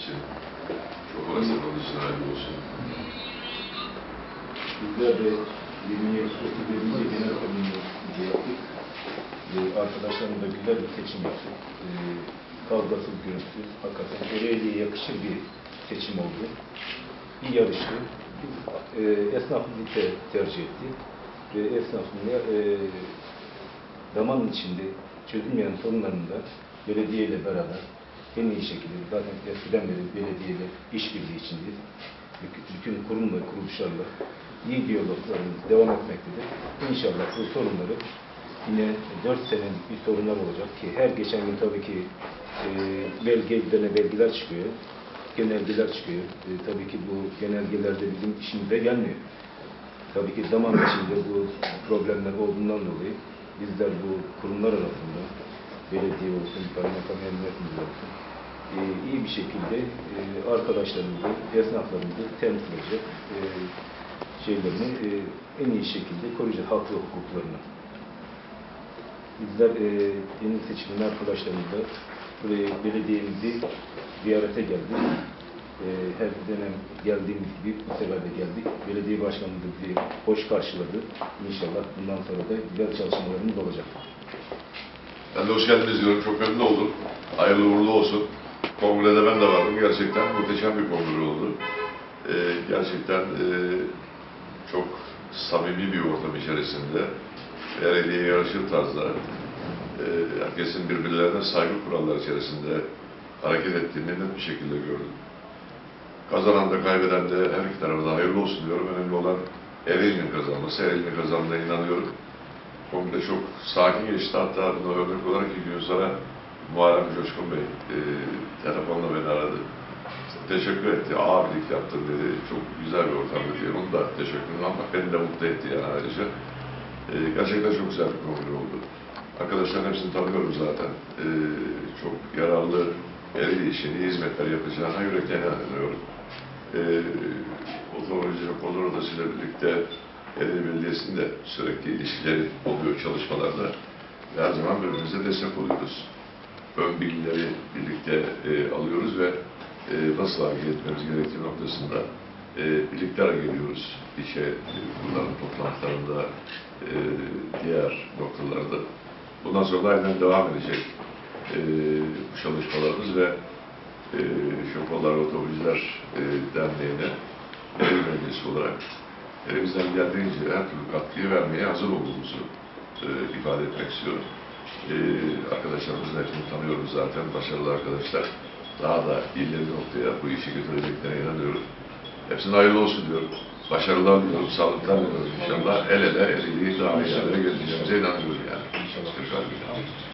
için. Çok onun için hayırlı olsun. Bizler de 20 31. genel kurulumuzu yaptık. Ee, arkadaşlarımla güzel bir seçim yaptık. Ee, kavgasız, gürültüsüz, hakikaten Ereğli'ye yakışır bir seçim oldu. Bir yarıştı. Biz e, esnafımızı te- tercih ettik. Ve esnafımla e, zamanın içinde çözülmeyen sorunlarını da belediyeyle beraber en iyi şekilde, zaten eskiden beri belediyeyle işbirliği içindeyiz. Bütün- kurum ve kuruluşlarla iyi diyaloglarımız devam etmektedir. İnşallah bu sorunları yine 4 senelik bir sorunlar olacak ki her geçen gün tabii ki e, belge üzerine belgeler çıkıyor, genelgeler çıkıyor. E, tabii ki bu genelgelerde bizim işimize gelmiyor. Tabii ki zaman içinde bu problemler olduğundan dolayı bizler bu kurumlar arasında belediye olsun, kaymakam emniyetimiz olsun e, iyi bir şekilde e, arkadaşlarımızı, esnaflarımızı temsil edecek e, şeylerini e, en iyi şekilde koruyacak halk ve hukuklarını. Bizler e, yeni seçilen arkadaşlarımızla buraya belediyemizi ziyarete geldik. E, her dönem geldiğimiz gibi bu sefer de geldik. Belediye başkanımız bizi hoş karşıladı. İnşallah bundan sonra da güzel çalışmalarımız olacak. Ben de hoş geldiniz diyorum. Çok memnun oldum. Hayırlı uğurlu olsun. Kongrede ben de vardım. Gerçekten muhteşem bir kongre oldu. Ee, gerçekten e, çok samimi bir ortam içerisinde belediye yarışır tarzda e, herkesin birbirlerine saygı kuralları içerisinde hareket ettiğini net bir şekilde gördüm. Kazanan da kaybeden de her iki tarafa da hayırlı olsun diyorum. Önemli olan Ereğli'nin kazanması. Ereğli'nin kazandığına inanıyorum. Kongre çok sakin geçti. Hatta buna örnek olarak iki gün sonra Muharrem Coşkun Bey e, telefonla beni aradı. Teşekkür etti. Abilik yaptın dedi. Çok güzel bir ortamdı diye. Onu da teşekkür ederim ama beni de mutlu etti yani ayrıca. E, gerçekten çok güzel bir kongre oldu. Arkadaşların hepsini tanıyorum zaten. E, çok yararlı el işini, hizmetler yapacağına yürekten inanıyorum. E, otomobilci Kodur Odası ile birlikte Ereğli Belediyesi'nin de sürekli ilişkileri oluyor çalışmalarda. Her zaman birbirimize destek oluyoruz. Ön bilgileri birlikte e, alıyoruz ve e, nasıl hareket etmemiz gerektiği noktasında e, birlikte hareket ediyoruz. E, bunların toplantılarında, e, diğer noktalarda. Bundan sonra da aynen devam edecek e, bu çalışmalarımız ve e, Şoförler Otomobilciler e, Derneği'ne Ereğli Belediyesi olarak elimizden geldiğince her türlü katkıyı vermeye hazır olduğumuzu e, ifade etmek istiyorum. E, arkadaşlarımızın hepsini tanıyoruz zaten, başarılı arkadaşlar. Daha da ileri noktaya bu işi götüreceklerine inanıyorum. Hepsine hayırlı olsun diyorum. Başarılar diliyorum, sağlıklar diliyorum inşallah. El ele, el ele daha iyi yerlere götüreceğimize inanıyorum yani. İnşallah.